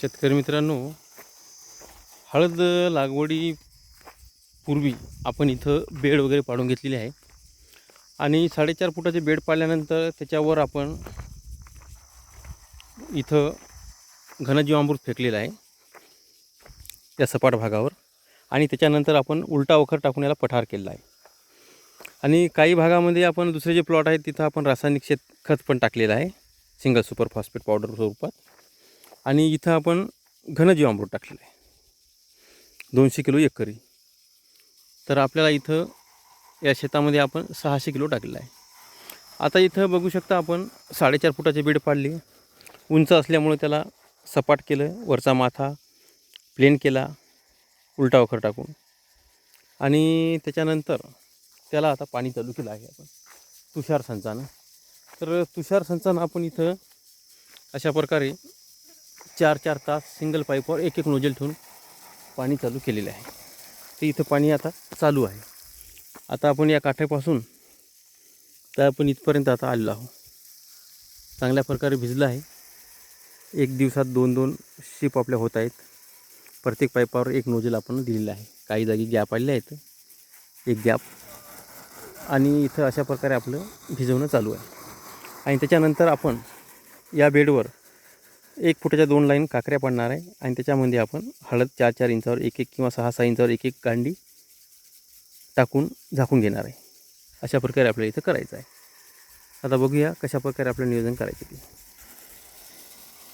शेतकरी मित्रांनो हळद लागवडी पूर्वी आपण इथं बेड वगैरे पाडून घेतलेली आहे. आणि साडेचार फुटाचे बेड पाडल्यानंतर त्याच्यावर आपण इथं घनजीवामृत फेकलेलं आहे. त्या सपाट भागावर. आणि त्याच्यानंतर आपण उलटा वखर टाकून याला पठार केलेला आहे. आणि काही भागामध्ये आपण दुसरे जे प्लॉट आहेत तिथं आपण रासायनिक शेत खत पण टाकलेलं आहे. सिंगल सुपर फॉस्फेट पावडर स्वरूपात. आणि इथं आपण घनजीवामृत टाकलेलं आहे. दोनशे किलो एकरी. तर आपल्याला इथं या शेतामध्ये आपण सहाशे किलो टाकलेलं आहे. आता इथं बघू शकता आपण साडेचार फुटाचे बेड पाडली. उंच असल्यामुळे त्याला सपाट केलं वरचा माथा प्लेन केला उलटा वखर टाकून. आणि त्याच्यानंतर त्याला आता पाणी चालू केलं आहे आपण. तुषार संचानं. तर तुषार संचानं आपण इथं अशा प्रकारे चार चार तास सिंगल पाईपवर एक एक नोजल ठेवून पाणी चालू केलेलं आहे. ते इथं पाणी आता चालू आहे. आता आपण या काठ्यापासून तर आपण इथपर्यंत आता आलेलो आहोत. चांगल्या प्रकारे भिजलं आहे. एक दिवसात दोन दोन शिप आपल्या होत आहेत. प्रत्येक पाईपावर एक नोजल आपण दिलेलं आहे. काही जागी गॅप आलेले आहेत. एक गॅप. आणि इथं अशा प्रकारे आपलं भिजवणं चालू आहे. आणि त्याच्यानंतर आपण या बेडवर एक फुटाच्या दोन लाईन काकऱ्या पडणार आहे आणि त्याच्यामध्ये आपण हळद चार चार इंचावर एक एक किंवा सहा सहा इंचावर एक एक गांडी टाकून झाकून घेणार आहे. अशा प्रकारे आपल्याला इथं करायचं आहे. आता बघूया कशा प्रकारे आपलं नियोजन करायचं ते.